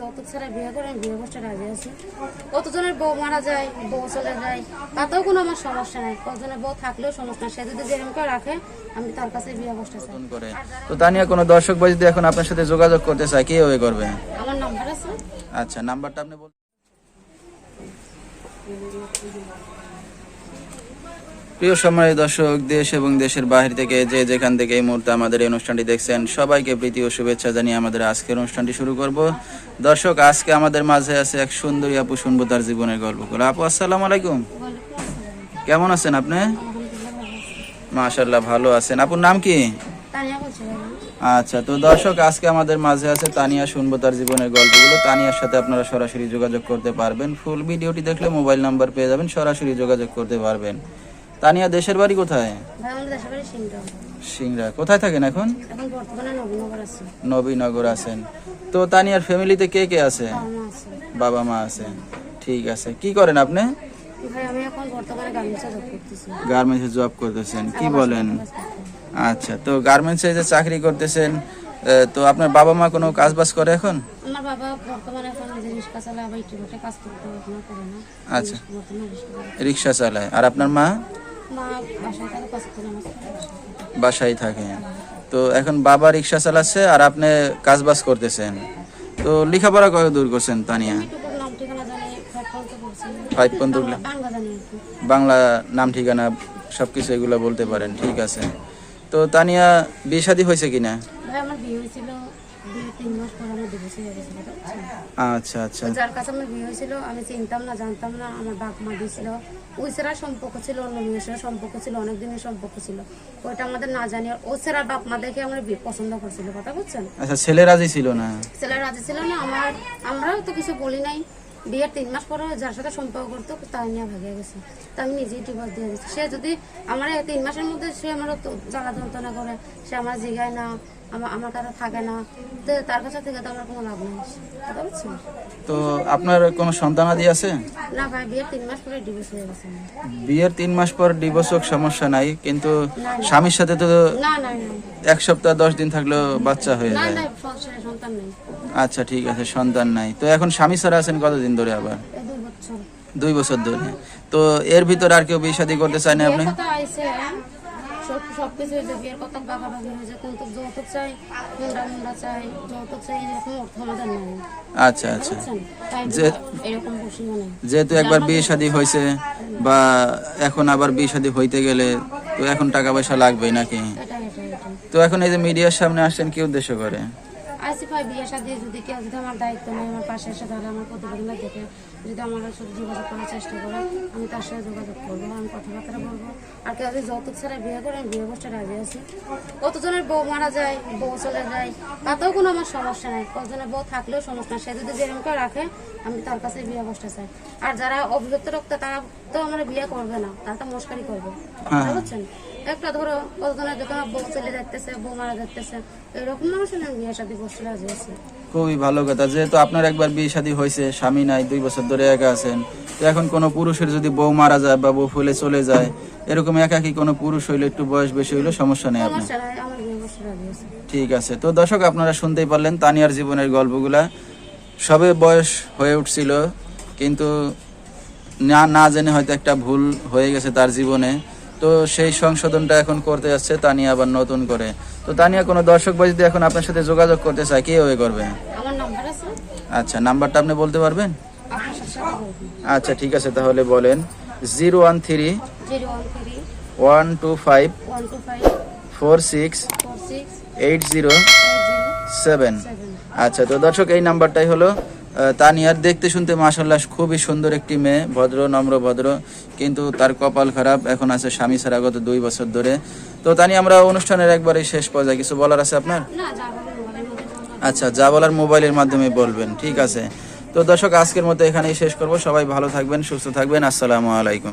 যৌতুক ছাড়া বিয়ে করে আমি বিয়ে করতে রাজি আছি। কতজনের বউ মারা যায় বউ চলে যায় তাতেও কোনো আমার সমস্যা নাই। কতজনের বউ থাকলেও সমস্যা সে যদি যেরকম করে রাখে আমি তার কাছে বিয়ে করতে চাই। করে। তো তানিয়া কোনো দর্শক ভাই যদি এখন আপনার সাথে যোগাযোগ করতে চায় কীভাবে করবে? আমার নাম্বার আছে? আচ্ছা নাম্বারটা আপনি বল প্রিয় সময়ের দর্শক দেশ এবং দেশের বাহির থেকে যে যেখান থেকে এই মুহূর্তে আমাদের এই অনুষ্ঠানটি দেখছেন সবাইকে প্রীতি ও শুভেচ্ছা জানিয়ে আমাদের আজকের অনুষ্ঠানটি শুরু করব। দর্শক আজকে আমাদের মাঝে আছে এক সুন্দরী আপু শুনব তার জীবনের গল্প করে আপু আসসালাম আলাইকুম। কেমন আছেন আপনি। মাশাল্লাহ ভালো আছেন। আপুর নাম কি। আচ্ছা তো দর্শক আজকে আমাদের মাঝে আছে তানিয়া শুনব তার জীবনের গল্পগুলো। তানিয়ার সাথে আপনারা সরাসরি যোগাযোগ করতে পারবেন। ফুল ভিডিওটি দেখলে মোবাইল নাম্বার পেয়ে যাবেন সরাসরি যোগাযোগ করতে পারবেন। তানিয়া দেশের বাড়ি কোথায়? সিংড়া। সিংড়া কোথায় থাকেন এখন? নবীনগর আছেন। তো তানিয়ার ফ্যামিলিতে কে কে আছে? বাবা মা আছে বাবা মা আছে ঠিক আছে। কি করেন আপনি? ভাই আমি এখন বর্তমানে গার্মেন্টসে জব করতেছি। গার্মেন্টসে জব করতেছেন। কি বলেন? আচ্ছা তো গার্মেন্টসে যে চাকরি করতেছেন তো আপনার বাবা মা কোনো কাজ বাজ করে এখন? আমার বাবা বর্তমানে এখন চালায় আবার একটু কাজ করতে না করে না। আচ্ছা। রিক্সা চালায়। আর আপনার মা? মা বাসায় তারা কাজ করে বাসায় থাকে। তো এখন বাবা রিক্সা চালাচ্ছে আর আপনি কাজ বাজ করতেছেন। তো লেখাপড়া কত দূর করছেন তানিয়া? ফাইভ পর্যন্ত বাংলা- নাম ঠিকানা সবকিছু এগুলো বলতে পারেন ঠিক আছে। তো তানিয়া বিয়ে শাদী হয়েছে কিনা? ভাই আমার বিয়ে হয়েছিল? আচ্ছা আচ্ছা। যার কাছে আমার বিয়ে হয়েছিল আমি চিনতাম না জানতাম না আমার বাপ মা দিয়েছিল। ওই সেরা সম্পর্ক ছিল অন্য মেয়ের সাথে সম্পর্ক ছিল অনেক দিনের সম্পর্ক ছিল। ওইটা আমাদের না জানি ও সেরা বাপ মা দেখে আমরা বিয়ে পছন্দ করছিল কথা বুঝছেন? আচ্ছা ছেলে রাজি ছিল না? ছেলে রাজি ছিল না আমার আমরাও তো কিছু বলি নাই। বিয়ের তিন মাস পরে যার সাথে সম্পর্ক করতো তাই নিয়ে ভাগে গেছে। তা আমি নিজেই ডিভোর্স দিয়ে দিচ্ছি সে যদি আমার তিন মাসের মধ্যে সে আমার জ্বালা যন্ত্রণা করে সে আমার জিগায় না আমার আমার কাছে থাকে না তো তার কাছে থেকে তো আমার কোনো লাভ নেই। তো আপনার কোনো সন্তানাদি আছে? না ভাই বিয়ের তিন মাস পরে ডিভোর্স হয়ে গেছে বিয়ের তিন মাস পর ডিভোর্স হোক সমস্যা নাই কিন্তু স্বামীর সাথে তো না না না। এক সপ্তাহ দশ দিন থাকলেও বাচ্চা হয়ে যায়। না সংসারে সন্তান নেই। আচ্ছা ঠিক আছে সন্তান নাই। তো এখন স্বামী ছাড়া আছেন কতদিন ধরে আবার? দুই বছর ধরে। তো এর ভিতর আর কেউ বিয়ে শাদী করতে চায় না আপনি? বিয়ের কথা আইছে সব সবকিছু বিয়ের কথা বাগাবাগি হয়েছে কিন্তু যৌতুক চাই মুন্ডা মুন্ডা চাই যৌতুক চাই এরকম অর্থ আমাদের নাই। আচ্ছা আচ্ছা। যে- এরকম যেহেতু একবার বিয়ে শাদী হয়েছে বা এখন আবার বিয়ে শাদী হইতে গেলে তো এখন টাকা পয়সা লাগবেই নাকি? তো এখন এই যে মিডিয়ার সামনে আসছেন কি উদ্দেশ্য করে? আসি ভাই বিয়ে সাথে যদি কেউ যদি আমার দায়িত্ব নেয় আমার পাশে এসে তাহলে আমার প্রতিবেদন দেখে যদি আমার সাথে যোগাযোগ করার চেষ্টা করে আমি তার সাথে যোগাযোগ করব আমি কথাবার্তা বলব। আর কেউ যদি যৌতুক ছাড়া বিয়ে করে আমি বিয়ে করতে রাজি আছি। কতজনের বউ মারা যায় বউ চলে যায় তাতেও কোনো আমার সমস্যা নাই। কতজনের বউ থাকলেও সমস্যা নাই। সে যদি যেরকম করে রাখে আমি তার কাছে বিয়ে করতে চাই। আর যারা অভিযুক্ত রক্ত তারা তো আমার বিয়ে করবে না তারা তো মস্কারি করবে। হ্যাঁ। বুঝছেন? একটা ধরো কতজনের যখন বউ চলে যাইতেছে বউ মারা যাইতেছে। এরকম মানুষের আমি বিয়ে সাথে বসে রাজি আছি খুবই ভালো কথা। যেহেতু আপনার একবার বিয়ে শাদী হয়েছে স্বামী নাই দুই বছর ধরে একা আছেন তো এখন কোনো পুরুষের যদি বউ মারা যায় বা বউ ফুলে চলে যায় এরকম একাকি কোনো পুরুষ হইলে একটু বয়স বেশি হইলে সমস্যা নেই আপনার। ঠিক আছে। তো দর্শক আপনারা শুনতেই পারলেন তানিয়ার জীবনের গল্পগুলা। সবে বয়স হয়ে উঠছিল কিন্তু না না জেনে হয়তো একটা ভুল হয়ে গেছে তার জীবনে। তো সেই সংশোধনটা এখন করতে যাচ্ছে তানিয়া আবার নতুন করে। তো তানিয়া কোনো দর্শক বা যদি এখন আপনার সাথে যোগাযোগ করতে চায় করবে? আমার নাম্বার আছে। আচ্ছা নাম্বারটা আপনি বলতে পারবেন? আচ্ছা ঠিক আছে তাহলে বলেন। Zero one three one two five four six eight zero seven. আচ্ছা তো দর্শক এই নাম্বারটাই হলো তানিয়ার দেখতে শুনতে মাসাল্লাহ খুবই সুন্দর একটি মেয়ে ভদ্র নম্র ভদ্র কিন্তু তার কপাল খারাপ এখন আছে স্বামী ছাড়া গত দুই বছর ধরে। তো তানি আমরা অনুষ্ঠানের একবারে শেষ পর্যায়ে কিছু বলার আছে আপনার। আচ্ছা যা বলার মোবাইলের মাধ্যমে বলবেন ঠিক আছে। তো দর্শক আজকের মতো এখানেই শেষ করব। সবাই ভালো থাকবেন সুস্থ থাকবেন। আসসালামু আলাইকুম।